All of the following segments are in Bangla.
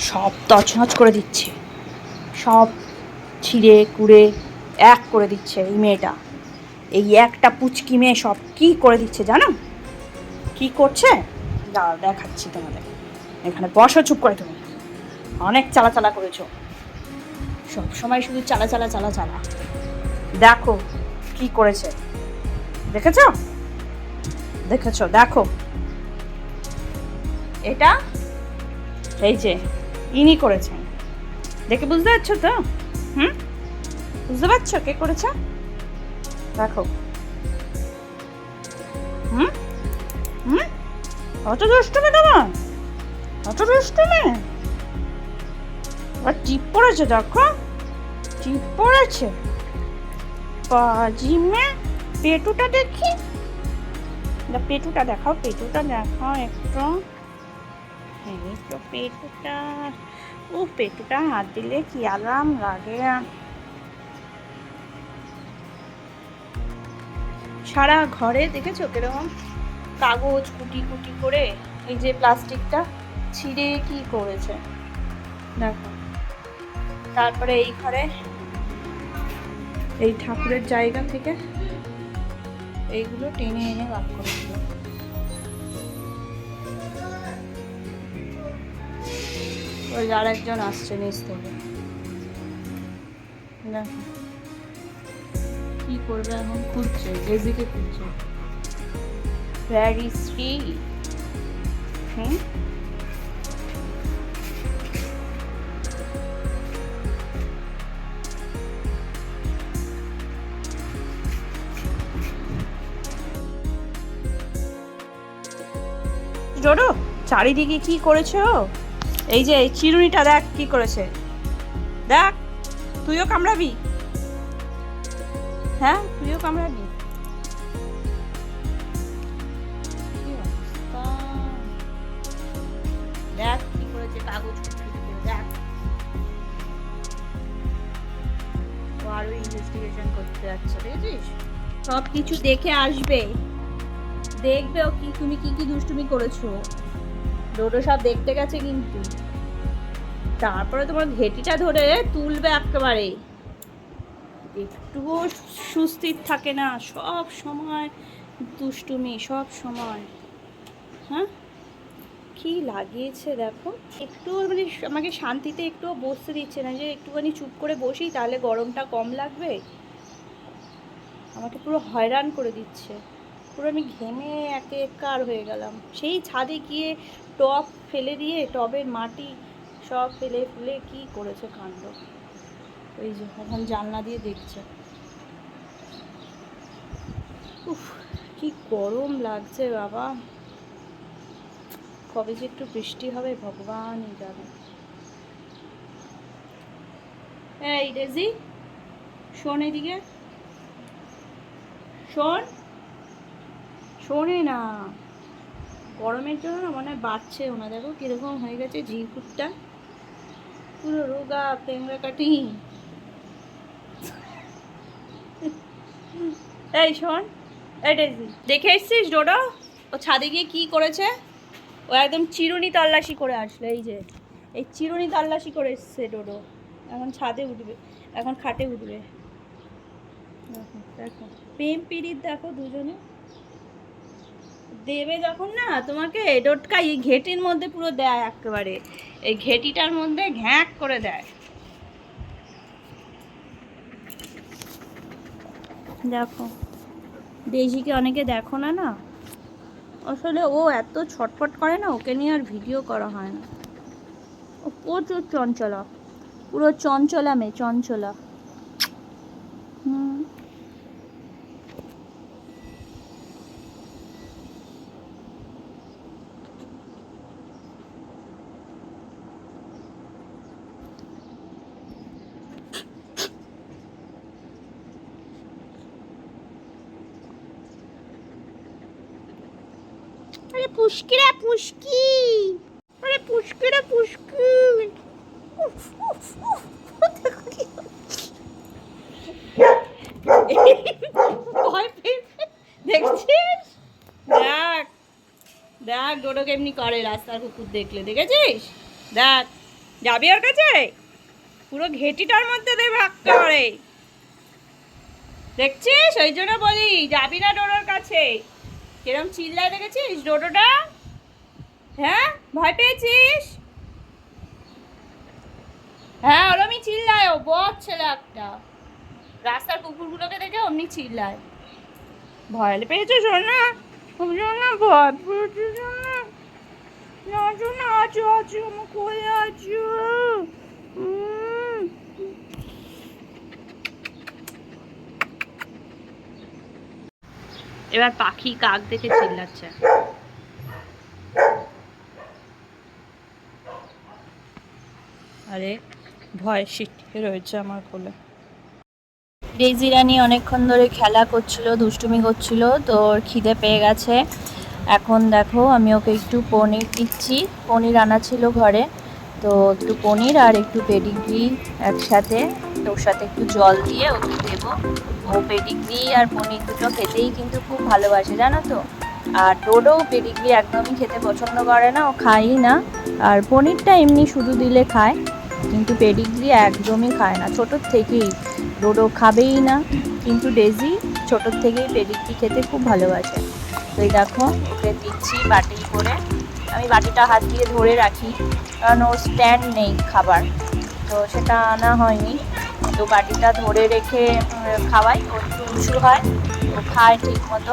সব তছনছ করে দিচ্ছে। সব ছিঁড়ে কুড়ে এক করে দিচ্ছে এই মেয়েটা। এই একটা পুচকি মেয়ে সব কি করে দিচ্ছে জানো? কি করছে? দাঁড়াও, দেখাচ্ছি তোমাদের। এখানে বসো, চুপ করে তুমি। অনেক চালা চালা করেছ। সব সময় শুধু চালা চালা চালা চালা দেখো কি করেছে। দেখেছ? দেখেছ, দেখো। এটা? এই যে। ইনি করেছেন। দেখে বুঝতে পারছ তো? হুম? বুঝতে পারছ কে করেছে? দেখো। হুম? হুম? অত দুষ্টুমি তোমার? অত দুষ্টুমি আর টিপ পড়েছে, দেখো। টিপ পড়েছে। বাজি মে, পেটুটা দেখি। পেটুটা দেখাও পেটুটা দেখাও একটু। এই তো পেটুটা। ও, পেটুটা হাত দিলে কি আরাম লাগে? সারা ঘরে দেখেছ কীরকম কাগজ কুটি কুটি করে এই যে প্লাস্টিকটা ছিঁড়ে কি করেছে? দেখো। তারপরে এই ঘরে এই ঠাকুরের জায়গা থেকে এইগুলো টেনে এনে বার করে দিল ওই আর একজন আসছে নিচ থেকে। দেখো। কি করবে এখন? খুঁজছে ডেজিকে খুঁজছে। ভ্যারি শ্রী হুম জোরো, চারিদিকে কি করেছ এই যে চিরুনিটা দেখ কি করেছে। দেখ, তুইও কামড়াবি। হ্যাঁ তুইও কামড়াবি। দেখ কি করেছে কাগজ দেখ। ও আরও ইনভেস্টিগেশন করতে যাচ্ছে, দেখেছিস? সব কিছু দেখে আসবে। দেখবে ও কি, তুমি কি কি দুষ্টুমি করেছ। ডোডো সব দেখতে গেছে কিন্তু। তারপরে তোমার ঘেটিটা ধরে তুলবে একেবারে। একটুও সুস্থির থাকে না, সব সময় দুষ্টুমি, সব সময়। হ্যাঁ? কি লাগিয়েছে দেখো। একটু মানে আমাকে শান্তিতে একটুও বসতে দিচ্ছে না, যে একটুখানি চুপ করে বসি, তাহলে গরমটা কম লাগবে। আমাকে পুরো হয়রান করে দিচ্ছে। পুরো আমি ঘেমে একে একার হয়ে গেলাম। সেই ছাদে গিয়ে টব ফেলে দিয়ে, টবের মাটি সব ফেলে ফেলে কি করেছে কাণ্ড? ওই যে এখন জানলা দিয়ে দেখছে। উফ, কি গরম লাগছে বাবা। কবে যে একটু বৃষ্টি হবে ভগবানই জানে। এই রেজি শোন এদিকে। শোন। শোনে না। গরমের জন্য না মনে হয় বাড়ছেও না দেখো কীরকম হয়ে গেছে ঝিরকুটটা। পুরো রোগা প্রেমরা কাটি। এই শোন ডেজি, দেখে এসছিস ডোডো? ও ছাদে গিয়ে কি করেছে? ও একদম চিরুনি তল্লাশি করে আসলো, এই যে। এই চিরুনি তল্লাশি করে এসছে ডোডো। এখন ছাদে উঠবে, এখন খাটে উঠবে। দেখো দেখো। পিড়িত দেখো দুজনে। দেবে যখন না, তোমাকে ডোটকা এই ঘেটির মধ্যে পুরো দেয় একেবারে। এই ঘেটিটার মধ্যে ঘ্যাঁক করে দেয়। দেখো, দেশিকে অনেকে দেখো না না? আসলে ও এত ছটফট করে না, ওকে নিয়ে আর ভিডিও করা হয় না। ও প্রচুর চঞ্চলা। পুরো চঞ্চলা মেয়ে চঞ্চলা। পুষ্কিরা পুষ্কি। আরে পুষ্কিরা পুষ্কি। দেখছিস? দেখ দেখ, ডোডো কেমনি করে রাস্তার কুকুর দেখলে, দেখেছিস? দেখ, যাবি ওর কাছে? পুরো ঘেটিটার মধ্যে দেবে একেবারে দেখছিস? ওই জন্য বলি, যাবি না ডোডোর কাছে। কিরম চিল্লায় দেখেছিস ডোডোটা হ্যাঁ? ভয় পেয়েছিস? হ্যাঁ ওরমই চিল্লায় ও, বদ ছেলে একটা। রাস্তার কুকুরগুলোকে দেখে অমনি চিল্লায়। ভয় পেয়েছ সোনা? সোনা ভয় পেয়েছ না আছো আছো আমার কোলে আছো? এবার পাখি কাক দেখে চিল্লাচ্ছে। আরে ভয় সিটকে রয়েছে আমার কোলে। ডেইজি রানী অনেকক্ষণ ধরে খেলা করছিল দুষ্টুমি করছিল তো ওর খিদে পেয়ে গেছে। এখন দেখো আমি ওকে একটু পনির দিচ্ছি। পনির আনা ছিল ঘরে। তো একটু পনির আর একটু পেডিগ্রি একসাথে। তো ওর সাথে একটু জল দিয়ে ওকে দেবো। ও পেডিগ্রি আর পনির দুটো খেতেই কিন্তু খুব ভালোবাসে, জানো তো? আর ডোডো পেডিগ্রি একদমই খেতে পছন্দ করে না, ও খায়ই না। আর পনিরটা এমনি শুধু দিলে খায়, কিন্তু পেডিগ্রি একদমই খায় না। ছোটোর থেকেই ডোডো খাবেই না, কিন্তু ডেজি ছোটোর থেকেই পেডিগ্রি খেতে খুব ভালোবাসে। তো এই দেখো, ওকে দিচ্ছি বাটি করে আমি বাটিটা হাত দিয়ে ধরে রাখি। কারণ ওর স্ট্যান্ড নেই খাবার। তো সেটা আনা হয়নি। তো বাটিটা ধরে রেখে খাওয়াই। ও একটু উঁচু হয়। ও খায় ঠিক মতো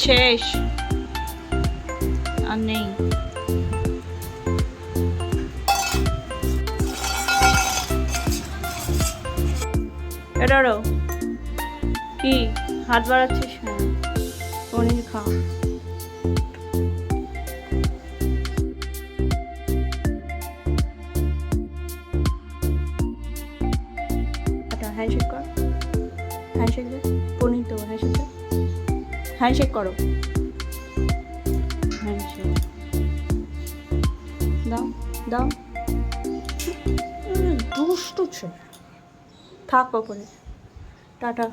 শেষ। আর নেই। এটারও কি? হাত বাড়াচ্ছিস না? পনির খা। হ্যান্ডশেক করো। হ্যান্ডশেক। দাও দাও। দুষ্টু ছে থাক ওপরে টাটা।